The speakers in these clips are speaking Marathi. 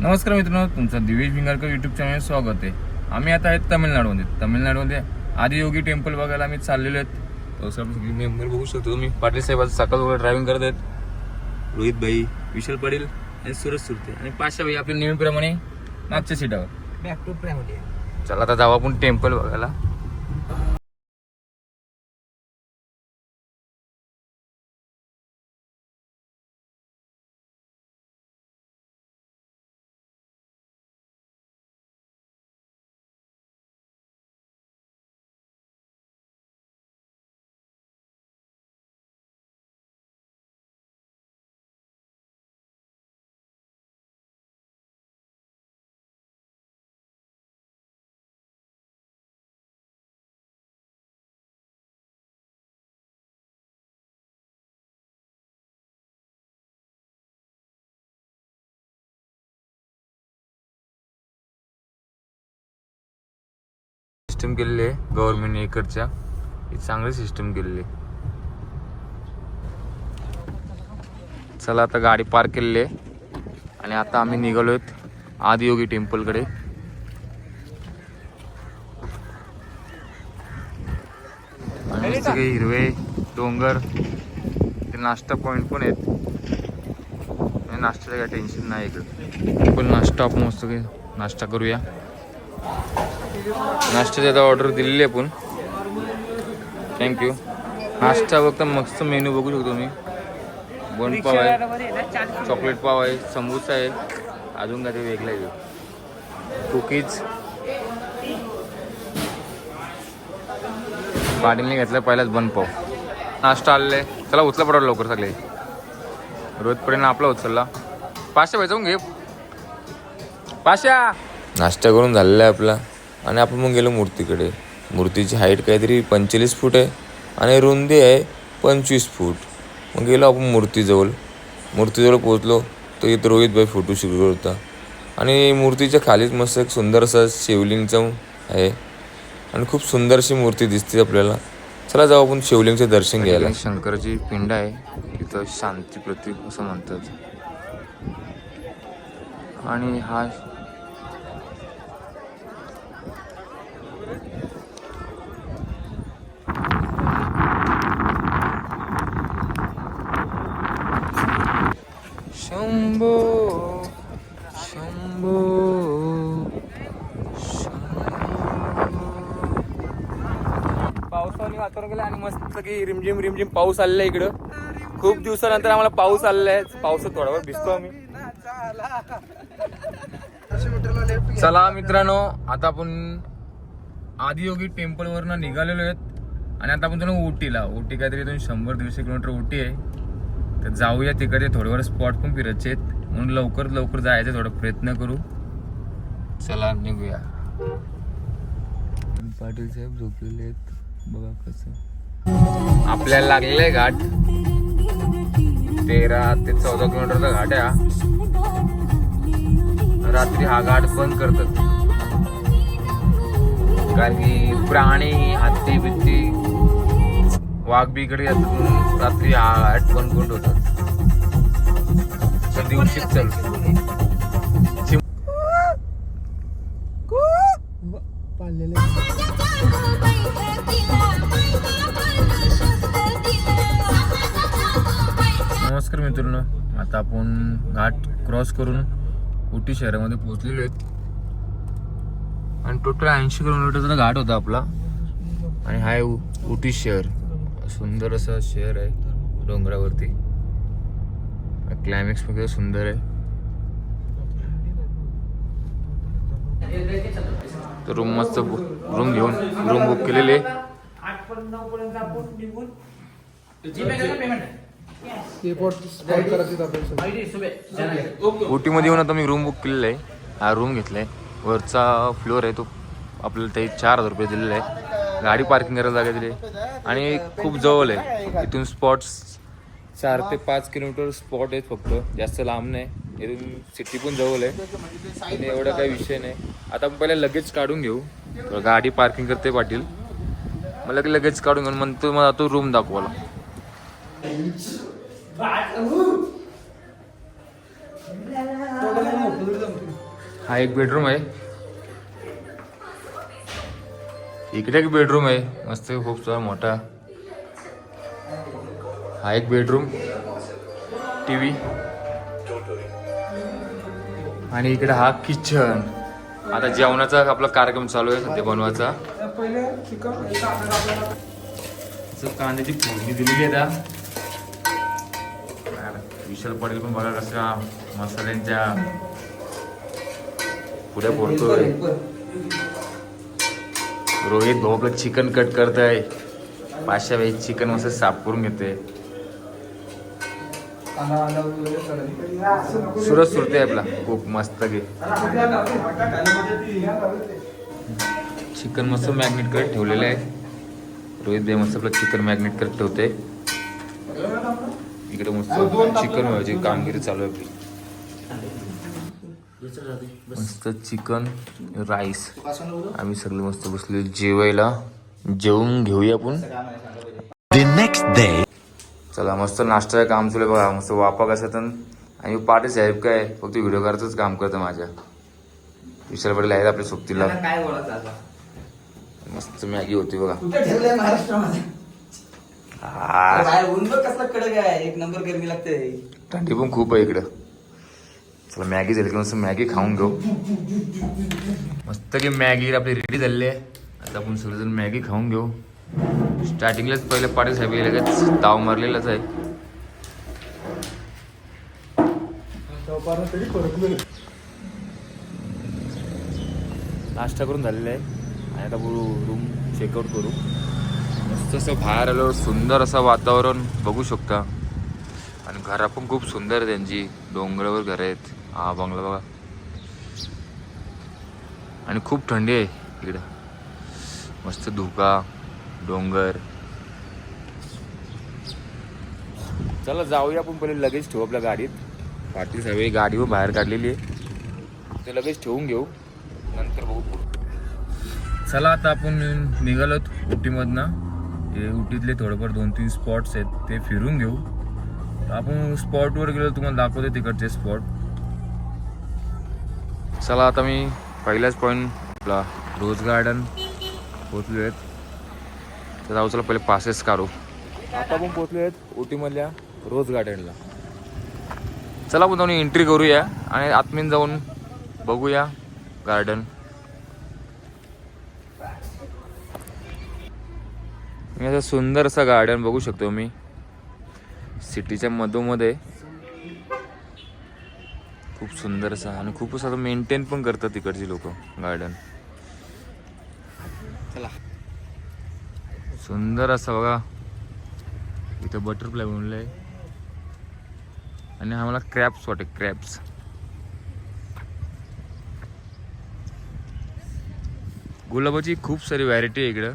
नमस्कार मित्रांनो तुमचं दिवेश भिंगारकर युट्यूब चॅनल स्वागत आहे. आम्ही आता आहेत तामिळनाडूमध्ये. तामिळनाडूमध्ये आदियोगी टेम्पल बघायला आम्ही चाललेलो आहेत. तो सर मेंबर बघू शकतो तुम्ही. पाटील साहेब आज सकाळ वगैरे ड्रायव्हिंग करत आहेत. रोहित भाई विशाल पाटील आणि सुरज सुरते आणि पाचशा भाई आपल्या नेहमीप्रमाणे मागच्या सीटावर बॅक टू फॅमिली चला आता जाऊ आपण टेम्पल बघायला. सिस्टम केलेली आहे गव्हर्नमेंटने इकडच्या ही चांगली सिस्टम केलेली आहे. चला आता गाडी पार्क केलेली आहे. आणि आता आम्ही निघालो आहेत आदियोगी टेम्पलकडे आणि सगळे हिरवे डोंगर ते नाश्ता पॉईंट पण आहेत. नाश्त्याचं काही टेन्शन नाही इकडे. पण नाश्ता आपण मस्त नाश्ता करूया. नाश्त्याची आता ऑर्डर दिलेली आहे आपण थँक्यू नाश्ता फक्त मस्त मेनू बघू शकतो मी. बन पाव आहे चॉकलेट पाव आहे समोसा आहे. अजून काही वेगळं आहे. कुकीज पाटीलने घेतलं पहिलाच बनपाव नाश्ता आलेला आहे. चला उचला पडा लवकर सगळे. रोहितपर्यंत आपला उचलला. पाचशे जाऊन घे. पाचशा. नाश्ता करून झालेला आहे आपला. आणि आपण मग गेलो मूर्तीकडे. मूर्तीची हाईट काहीतरी पंचेचाळीस फूट आहे आणि रुंदी आहे पंचवीस फूट. मग गेलो आपण मूर्तीजवळ. मूर्तीजवळ पोचलो तर इथं रोहितबाई फोटो शिकवत होता आणि मूर्तीच्या खालीच मस्त एक सुंदर असा शिवलिंगचं आहे. आणि खूप सुंदरशी मूर्ती दिसते आपल्याला. चला जाऊ आपण शिवलिंगचे दर्शन घ्यायला. शंकरची पिंड आहे. तिथं शांती प्रतीक असं म्हणतात. आणि हा वातावरण गेलं आणि मस्त की रिमझिम रिमझिम पाऊस आलेला आहे इकडं. खूप दिवसानंतर आम्हाला पाऊस आलेला आहे. पावसात थोडा वेळ भिजतो आम्ही. चला मित्रांनो आता आपण आदियोगी टेम्पल वरनं निघालेलो आहेत. आणि आता आपण तुला उटीला उटी काहीतरी इथून शंभर दीडशे किलोमीटर उटी आहे. तर जाऊया तिकडे. थोडेफार स्पॉट पण फिरायचे आहेत. म्हणून लवकर लवकर जायचं थोडा प्रयत्न करू. चला निघूया. पाटील साहेब झोपलेले आहेत. बघा कसं. आपल्याला लागलेलं आहे घाट. तेरा ते चौदा किलोमीटरचा घाट आहे रात्री हा घाट बंद करतात. कारण की प्राणी हत्ती बित्ती वाघ बिकडे येतात रात्री हा घाट बंद करून ठेवतात. तर दिवशीच नमस्कार मित्रांनो. आता आपण घाट क्रॉस करून उटी शहरामध्ये पोहोचलेलो आहेत. आणि टोटल ऐंशी किलोमीटरचा घाट होता आपला. आणि हा आहे उ- उटी शहर. सुंदर असं शहर आहे डोंगरावरती. क्लायमॅक्स वगैरे सुंदर आहे. तर रूम मस्त रूम घेऊन रूम बुक केलेली. आहे. आपण उटीमध्ये येऊन आता मी रूम बुक केलेला आहे. हा रूम घेतलाय. वरचा फ्लोअर आहे तो. आपल्याला ते चार हजार रुपये दिलेला आहे गाडी पार्किंग करायला जागा दिली आहे. आणि खूप जवळ आहे. इथून स्पॉट्स चार ते पाच किलोमीटर स्पॉट आहेत फक्त. जास्त लांब नाही. इथून सिटी पण जवळ आहे. आणि एवढा काही विषय नाही. आता आपण पहिला लगेच काढून घेऊ. गाडी पार्किंग करते पाटील. मला लगेच काढून घेऊन म्हणतो मला तो रूम दाखवायला. मोठं हा एक बेडरूम आहे. इकडे एक बेडरूम आहे. मस्त खूप सारा मोठा. हा एक बेडरूम टी व्ही आणि इकडे हा किचन आता जेवणाचा आपला कार्यक्रम चालू आहे सध्या बनवायचा. कांद्याची फोडणी दिलेली आहे विशाल पटेल पण बघा कशा मसाल्यांच्या पुढे फोडतोय रोहित भाऊ आपलं चिकन कट करत आहे पाचशे वेळी चिकन मस्त साफ करून घेते सुरत सुरते आपला खूप मस्त घे. चिकन मस्त मॅग्नेट करत ठेवलेलं आहे. रोहित भाई मस्त आपलं चिकन मॅग्नेट करत ठेवते इकडे मस्त चिकन व्हायची कामगिरी चालू आहे आपली. मस्त चिकन राईस. आम्ही सगळे मस्त बसले जेवायला. जेवून घेऊया आपण. The next day. चला मस्त नाश्ता काम चालू आहे बघा. मस्त वापा कसं तर आणि पाटील साहेब काय? फक्त व्हिडिओ करायचंच काम करतं माझ्या. विशाल पटेल आहेत आपल्या सोबतीला. मस्त मॅगी होती बघा. बाहेर ऊन बघ कसला कडक आहे. एक नंबर गरमी लागते. थंडी पण खूप आहे इकडं. चला मॅगी झाली. की मस्त मॅगी खाऊन घेऊ. मस्त की मॅगी आपली रेडी झालेली आहे. आता आपण सगळेजण मॅगी खाऊन घेऊ. स्टार्टिंगलाच पहिले पाटील साहेब लगेच. ताव मारलेलाच आहे. नाश्ता करून झालेला आहे. आणि आता रूम चेकआउट करू. मस्त असं बाहेर आलो सुंदर असं वातावरण बघू शकता. आणि घरा पण खूप सुंदर आहे त्यांची. डोंगरावर घर आहेत. हा बंगला बघा. आणि खूप थंडी आहे इकडं. मस्त धुका डोंगर. चला जाऊया आपण पहिले लगेच ठेवू आपल्या गाडीत. पाटील सगळी गाडी बाहेर काढलेली आहे. ते लगेच ठेवून घेऊ. नंतर बघू चला आता आपण निघालोत उटीमधनं हे उटीतले थोडेफार दोन तीन स्पॉट्स आहेत ते फिरून घेऊ. आपण स्पॉटवर गेलो तुम्हाला दाखवते तिकडचे स्पॉट चला आता मी पहिलाच पॉईंट आपला रोज गार्डन पोचलो आहेत तर जाऊ चला पहिले पासेस काढू. आता आपण पोचलो आहेत उटीमधल्या रोज गार्डनला चला आपण जाऊन एंट्री करूया आणि आतमीन जाऊन बघूया गार्डन मी असं सुंदर असं गार्डन बघू शकतो मी. सिटीच्या मधोमध्ये खूप सुंदर असं आणि खूप असं मेंटेन पण करतात तिकडची लोक गार्डन. चला. सुंदर असं बघा. इथं बटरफ्लाय बनवलंय आणि हा मला क्रॅप्स वाटते क्रॅप्स गुलाबाची खूप सारी व्हरायटी आहे इकडं.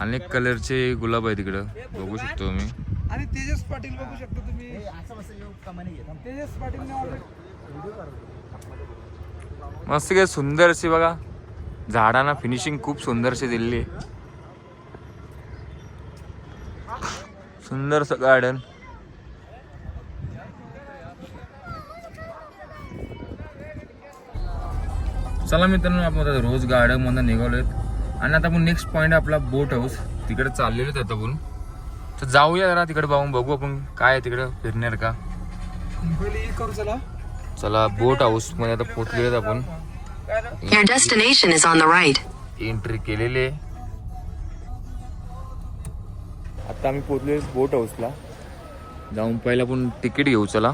अनेक कलरचे गुलाब आहेत इकडं. बघू शकतो मी आणि तेजस पाटील बघू शकता तुम्ही. तेजस पाटील मस्त काय सुंदर अशी बघा. झाडांना फिनिशिंग खूप सुंदर अशी दिलेली आहे. सुंदर असं गार्डन चला मित्रांनो आपण आता रोज गार्डन मधून निघालोय आणि आता आपण नेक्स्ट पॉइंट आपला बोट हाऊस तिकडे चाललेलो आहेत आता आपण. तर जाऊया जरा तिकडे पाहून बघू आपण काय आहे तिकडे फिरणार का चला चला बोट हाऊसमध्ये आता आहेत आपण. Your destination is on the right. Entry केलेली आहे. आता आम्ही पोचलोय बोट हाऊसला जाऊन पहिला आपण तिकीट घेऊ चला.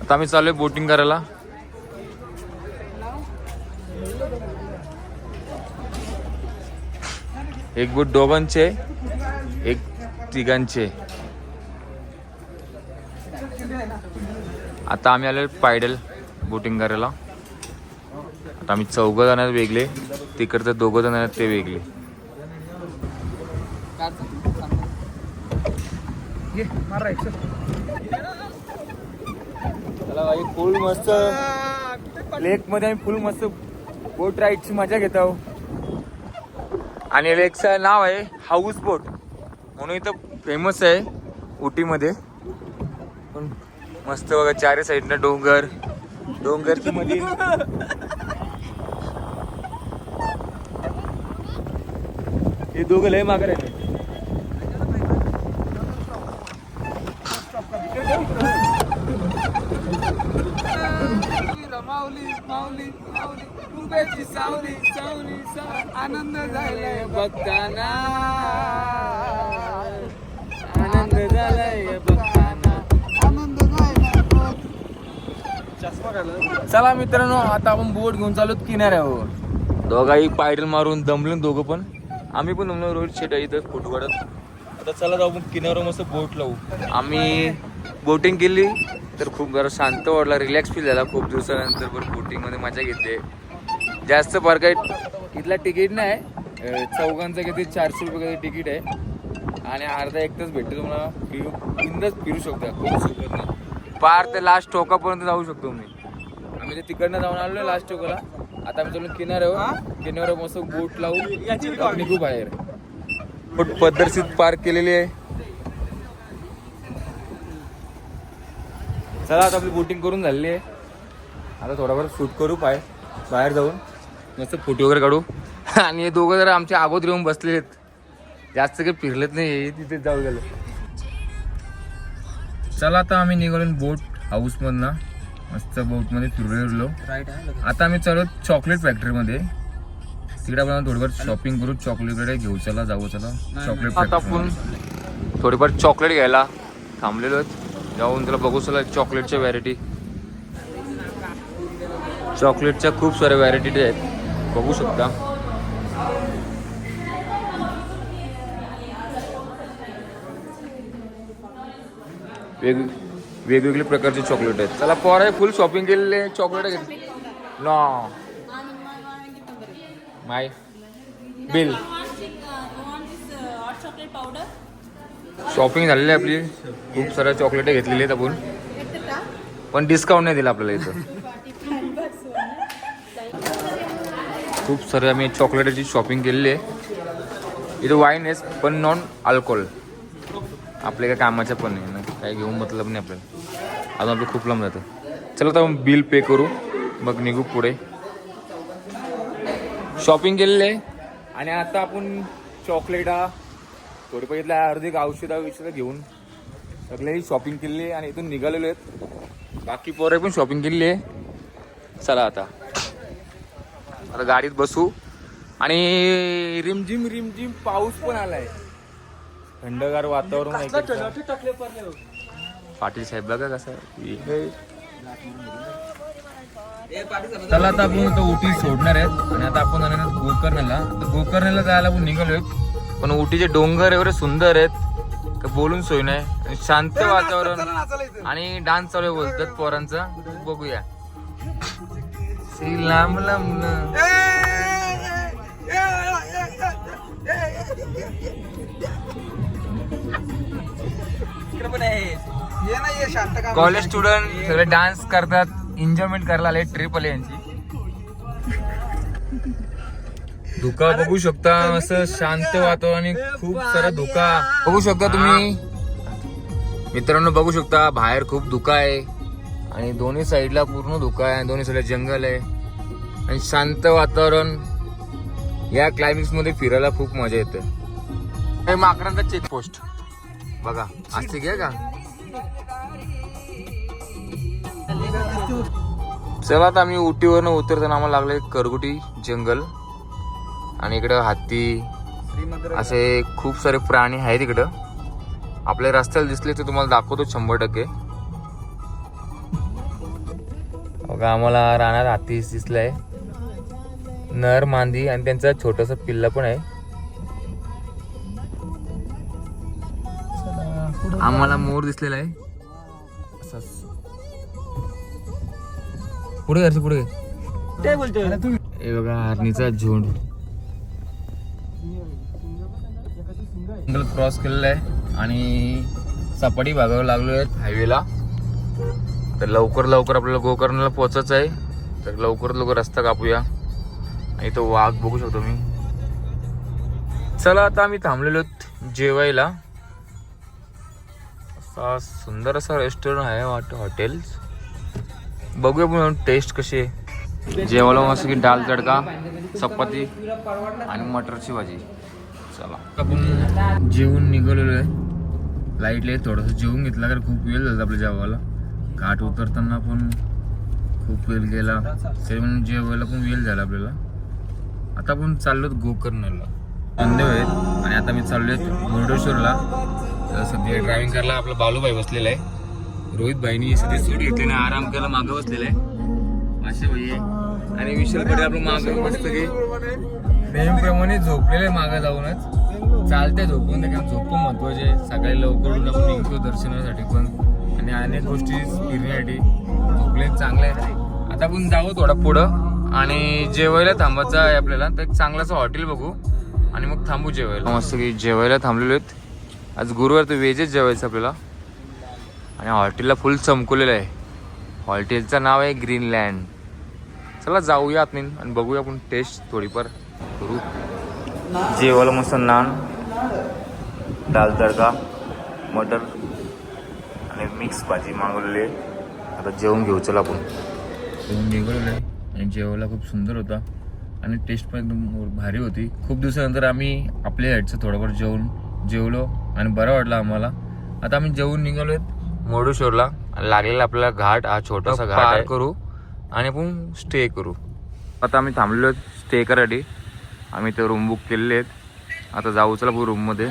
आता आम्ही चाललोय बोटिंग करायला. एक बोट दोघांचे एक तिघांचे. आता आम्ही आलो पायडल बोटिंग करायला. आता आम्ही चौघ जण आहेत वेगळे तिकडचं दोघं जण आहेत ते वेगळे. ये मारा एक चला. भाई फुल मस्त. लेकमध्ये आम्ही फुल मस्त बोट राईडची मजा घेत आहो आणि लेकचं नाव आहे हाऊस बोट. म्हणून इथं फेमस आहे उटीमध्ये पण मस्त बघा चारी साईडनं डोंगर. डोंगरची मध्ये हे दोघं लय मागर आहे रमावली माऊली. उभ्याची सावली सावली आनंद झालाय बघताना. आनंद झालाय बघताना. आनंद झालाय चला मित्रांनो आता आपण बोट घेऊन चालू किनाऱ्यावर. दोघाही पायडल मारून दमले दोघं पण. आम्ही पण दमलो रोड शेट इथं फोटो काढत आता चला जाऊ आपण किनाऱ्यावर मस्त बोट लावू. आम्ही बोटिंग केली तर खूप जरा शांत वाटला रिलॅक्स फील झाला. खूप दिवसानंतर पण बोटिंगमध्ये मजा घेतली. जास्त फार काही इथला तिकीट नाही. चौघांचं किती? चारशे रुपये तिकीट आहे. आणि अर्धा एक तास भेटते तुम्हाला. फिरू बिंदास फिरू शकता. कोणी सोबत नाही. पार ते लास्ट टोकापर्यंत जाऊ शकतो मी आम्ही ते तिकडनं जाऊन आलो लास्ट टोकाला आता आम्ही चालू किनाऱ्यावर. किनाऱ्यावर मस्त बोट लावून निघू बाहेर. बोट पद्धतशीर पार्क केलेली आहे. चला आता आपली बोटिंग करून झालेली आहे. आता थोडाफार शूट करू पाय. बाहेर जाऊन. मस्त फोटो वगैरे काढू. आणि हे दोघं जरा आमच्या अगोदर येऊन बसले आहेत. जास्त काही फिरलेत नाही तिथे जाऊ गेलो. चला आता आम्ही निघालो बोट हाऊस मधनं. मस्त बोटमध्ये फिरलो आता आम्ही चालू चॉकलेट फॅक्टरी मध्ये. तिकडे आपण थोडीफार शॉपिंग करू चॉकलेटकडे घेऊ. चला जाऊ चला. चॉकलेट आता आपण थोडीफार चॉकलेट घ्यायला थांबलेलो आहेत. जाऊन त्याला बघू चला चॉकलेटच्या व्हॅरायटी चॉकलेटच्या खूप साऱ्या व्हॅरायटी आहेत. बघू शकता. वेग वेगवेगळे प्रकारचे चॉकलेट आहेत. चला पोर आहे फुल शॉपिंग केलेले चॉकलेट घेतली नो माय बिल शॉपिंग झालेली आहे आपली. खूप साऱ्या चॉकलेट घेतलेली आहेत आपण. पण डिस्काउंट नाही दिला आपल्याला इथं. खूप सारे आम्ही चॉकलेटाची शॉपिंग केलेली आहे. इथं वाईन आहे पण नॉन अल्कोहोल आपल्या काय कामाच्या पण आहे ना काही घेऊन मतलब नाही आपल्याला. अजून आपलं खूप लांब जातं. चला आता आपण बिल पे करू. मग निघू पुढे. शॉपिंग केलेलं आहे. आणि आता आपण चॉकलेटा थोडे बघितलं अर्धिक औषधा औषधं घेऊन सगळ्याही शॉपिंग केलेली आहे आणि इथून निघालेलो आहेत. बाकी पोरं पण शॉपिंग केलेली आहे. चला आता. आता गाडीत बसू. आणि रिमझिम रिमझिम पाऊस पण आलाय. थंडगार वातावरण आहे इकडचं. पाटील साहेब बघा कसं. चला आता आपण आता उटी सोडणार आहेत. आणि आता आपण जाणार आहोत गोकर्णला. तर गोकर्णला जायला आपण निघालोय. पण उटीचे डोंगर एवढे सुंदर आहेत का बोलून सोय नाही. आणि शांत वातावरण. आणि डान्स चालू आहे बोलतात पोरांचा. बघूया. श्री लांब लांब कॉलेज स्टुडंट सगळे डान्स करतात एन्जॉयमेंट करायला आले ट्रिप आले यांची. धुका बघू शकता असं शांत वातावरण खूप सारा धुका. बघू शकता तुम्ही. मित्रांनो बघू शकता बाहेर खूप धुका आहे. आणि दोन्ही साईडला पूर्ण धुका आहे दोन्ही साईडला जंगल आहे. आणि शांत वातावरण. या क्लायमिक्समध्ये फिरायला खूप मजा येते. हे माकडांचा चेकपोस्ट बघा असते घ्या का? चला आता आम्ही उटीवरनं उतरताना आम्हाला लागले करगुटी जंगल. आणि इकडं हत्ती असे खूप सारे प्राणी आहेत इकडं. आपल्या रस्त्याला दिसले तर तुम्हाला दाखवतो शंभर टक्के. बघा आम्हाला रानात हत्ती दिसलाय. नर मांदी आणि त्यांचा छोटस पिल्ला पण आहे. आम्हाला मोर दिसलेला आहे. पुढे घरचे पुढे घे. हे बघा हरणीचा झुंड. क्रॉस केलेला आहे आणि सपाटी भागावर लागलो आहेत हायवेला. तर लवकर लवकर आपल्याला गोकर्णला पोचायचं आहे. तर लवकर लवकर रस्ता कापूया. आणि तो वाघ बघू शकतो मी. चला आता आम्ही थांबलेलो आहोत जेवायला. असा सुंदर असा रेस्टॉरंट आहे वाट हॉटेल्स बघूया पण टेस्ट कशी आहे. जेवायला मस्त की डाल तडका चपाती आणि मटरची भाजी. चला. आपण जेवून निघालेलो आहे. लाईटले थोडंसं जेवून घेतला तर खूप वेळ झाला आपल्या जेवायला. घाट उतरताना पण खूप वेळ गेला. तरी म्हणून जेवायला पण वेळ झाला आपल्याला. आता आपण चाललो गोकर्णला. अंधेव आहेत आणि आता मी चाललोय मुर्डेश्वरला. सध्या ड्रायव्हिंग करायला आपला बालूबाई बसलेला आहे. रोहित भाईनी सध्या सूट घेतली आणि आराम करायला मागं बसलेला आहे. असे भाई आहे. आणि विशाल कडे आपलं मागं मस्त की. नेहमीप्रमाणे झोपलेलं आहे मागं जाऊनच. चालते झोपून कारण झोप महत्त्वाचे सकाळी लवकर उठून आपण निघतो दर्शनासाठी पण. आणि अनेक गोष्टी फिरण्यासाठी. झोपले चांगले आहे आता आपण जाऊ थोडा पुढं. आणि जेवायला थांबायचं आहे आपल्याला. तर एक चांगलंसं हॉटेल बघू. आणि मग थांबू जेवायला. मस्त की जेवायला थांबलेलो आहेत. आज गुरुवार तर व्हेजच जेवायचं आपल्याला. आणि हॉटेलला फुल चमकवलेलं आहे. हॉटेलचं नाव आहे ग्रीनलँड. चला जाऊया आतून आणि बघूया आपण टेस्ट थोडीफार करू. जेवायला मस्त नान दाल तडका मटर. आणि मिक्स भाजी मागवलेली आहे. आता जेवण घेऊ चला आपण. जेवण निघालेलं आहे. आणि जेवायला खूप सुंदर होता. आणि टेस्ट पण एकदम भारी होती. खूप दिवसानंतर आम्ही आपल्या हेडचं थोडंफार जेवण जेवलो आणि बरं वाटलं आम्हाला. आता आम्ही जेवून निघालो आहेत मोडूश्वरला आणि लागलेला आपल्याला घाट हा छोटासा घाट आहे. करू आणि आपण स्टे करू. आता आम्ही थांबलेलो आहेत स्टे करायसाठी. आम्ही ते रूम बुक केलेले आहेत. आता जाऊ चला रूममध्ये